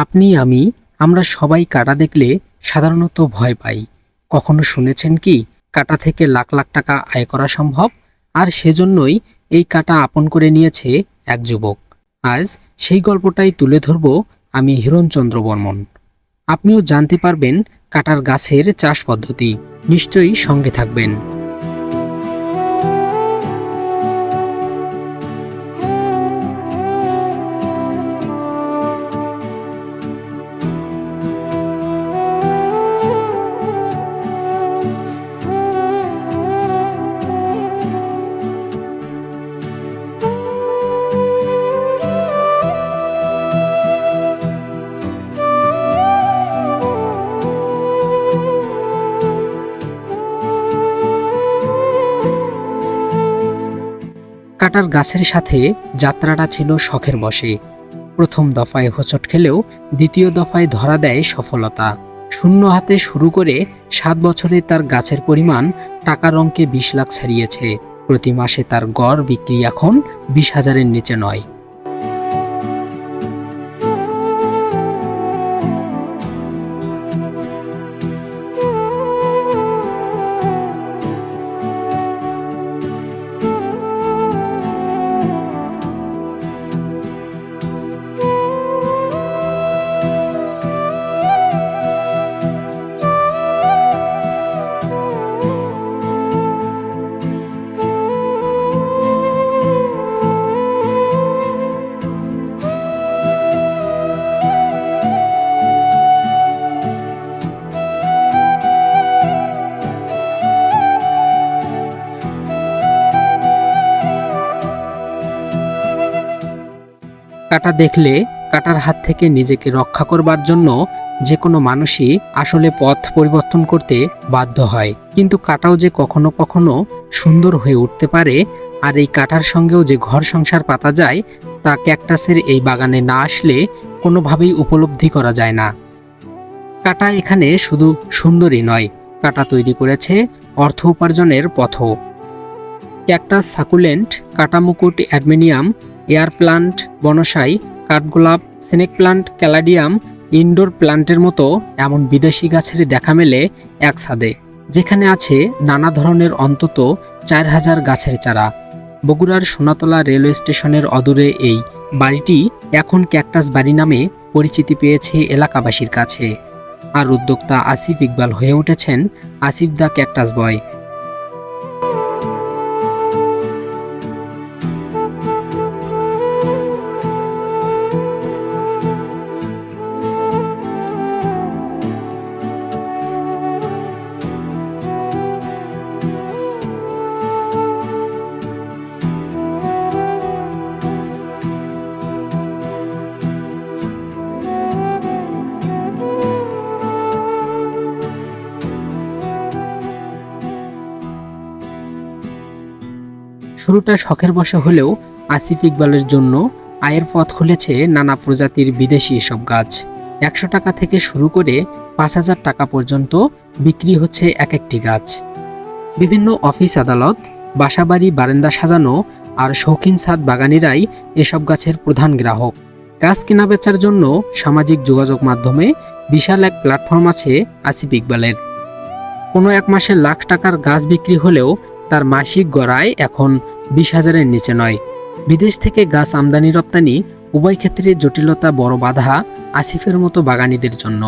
আপনি, আমি, আমরা সবাই কাটা দেখলে সাধারণত ভয় পাই। কখনো শুনেছেন কি, কাটা থেকে লাখ লাখ টাকা আয় করা সম্ভব? আর সেজন্যই এই কাটা আপন করে নিয়েছে এক যুবক। আজ সেই গল্পটাই তুলে ধরব আমি হিরণচন্দ্র বর্মন। আপনিও জানতে পারবেন কাটার গাছের চাষ পদ্ধতি। নিশ্চয়ই সঙ্গে থাকবেন। কাটার গাছের সাথে যাত্রাটা ছিল শখের বসে প্রথম দফায় হোঁচট খেলেও দ্বিতীয় দফায় ধরা দেয় সফলতা। শূন্য হাতে শুরু করে সাত বছরে তার গাছের পরিমাণ টাকার অঙ্কে বিশ লাখ ছাড়িয়েছে। প্রতি মাসে তার গড় বিক্রি এখন বিশ হাজারের নিচে নয়। কাটা দেখলে কাটার হাত থেকে নিজেকে রক্ষা করবার জন্য যে কোনো মানুষই আসলে পথ পরিবর্তন করতে বাধ্য হয়। কিন্তু কাটাও যে কখনো কখনো সুন্দর হয়ে উঠতে পারে আর এই কাটার সঙ্গেও যে ঘর সংসার পাতা যায়, তা ক্যাকটাসের এই বাগানে না আসলে কোনোভাবেই উপলব্ধি করা যায় না। কাটা এখানে শুধু সুন্দরই নয়, কাটা তৈরি করেছে অর্থ উপার্জনের পথও। ক্যাকটাস সাকুলেন্ট কাটামুকুট অ্যাডমিনিয়াম এয়ার প্লান্ট, বনসাই, কাঠগোলাপ, স্নেক প্লান্ট, ক্যালাডিয়াম, ইনডোর প্লান্টের মতো এমন বিদেশি গাছের দেখা মেলে এক ছাদে, যেখানে আছে নানা ধরনের অন্তত চার হাজার গাছের চারা। বগুড়ার সোনাতলা রেলওয়ে স্টেশনের অদূরে এই বাড়িটি এখন ক্যাকটাস বাড়ি নামে পরিচিতি পেয়েছে এলাকাবাসীর কাছে। আর উদ্যোক্তা আসিফ ইকবাল হয়ে উঠেছেন আসিফ দ্য ক্যাকটাস বয়। শুরুটা শখের বসে হলেও আসিফ ইকবালের জন্য আয়ের পথ খুলেছে নানা প্রজাতির বিদেশি এসব গাছ। একশো টাকা থেকে শুরু করে পাঁচ হাজার টাকা পর্যন্ত বিক্রি হচ্ছে এক একটি গাছ। বিভিন্ন অফিস আদালত, বাসাবাড়ি, বারান্দা সাজানো আর শৌখিন ছাদ বাগানিরাই এসব গাছের প্রধান গ্রাহক। গাছ কেনা বেচার জন্য সামাজিক যোগাযোগ মাধ্যমে বিশাল এক প্ল্যাটফর্ম আছে আসিফ ইকবালের। কোনো এক মাসে লাখ টাকার গাছ বিক্রি হলেও তার মাসিক গড়ায় এখন বিশ হাজারের নিচে নয়। বিদেশ থেকে গাছ আমদানি রপ্তানি, উভয় ক্ষেত্রে জটিলতা, বড় বাধা, আসিফের মতো বাগানীদের জন্য।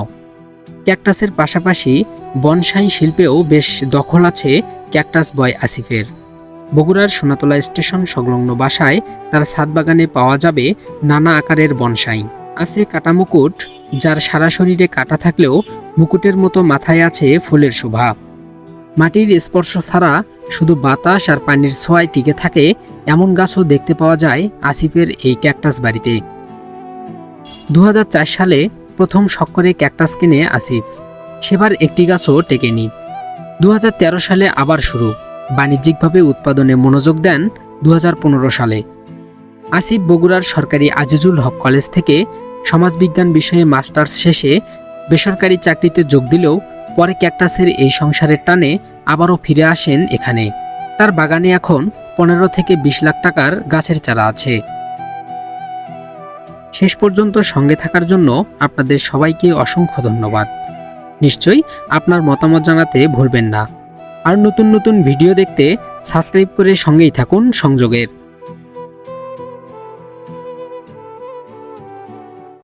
ক্যাকটাসের পাশাপাশি বনসাই শিল্পেও বেশ দখল আছে ক্যাকটাস বয় আসিফের। বগুড়ার সোনাতলা স্টেশন সংলগ্ন বাসায় তার ছাদ বাগানে পাওয়া যাবে নানা আকারের বনসাই। আছে কাটা মুকুট, যার সারা শরীরে কাটা থাকলেও মুকুটের মতো মাথায় আছে ফুলের শোভা। মাটির স্পর্শ ছাড়া শুধু বাতাস আর পানির ছোঁয়ায় টিকে থাকে এমন গাছও দেখতে পাওয়া যায় আসিফের এই ক্যাকটাস বাড়িতে। দু হাজার চার সালে প্রথম শক্করে ক্যাকটাস কিনে আসিফ। সেবার একটি গাছও টেকেনি দু হাজার তেরো সালে আবার শুরু। বাণিজ্যিকভাবে উৎপাদনে মনোযোগ দেন দু হাজার পনেরো সালে। আসিফ বগুড়ার সরকারি আজিজুল হক কলেজ থেকে সমাজবিজ্ঞান বিষয়ে মাস্টার্স শেষে বেসরকারি চাকরিতে যোগ দিলেও পরে ক্যাকটাসের এই সংসারের টানে আবারও ফিরে আসেন এখানে। তার বাগানে এখন পনেরো থেকে বিশ লাখ টাকার গাছের চারা আছে। শেষ পর্যন্ত সঙ্গে থাকার জন্য আপনাদের সবাইকে অসংখ্য ধন্যবাদ। নিশ্চয়ই আপনার মতামত জানাতে ভুলবেন না। আর নতুন নতুন ভিডিও দেখতে সাবস্ক্রাইব করে সঙ্গেই থাকুন সংযোগের।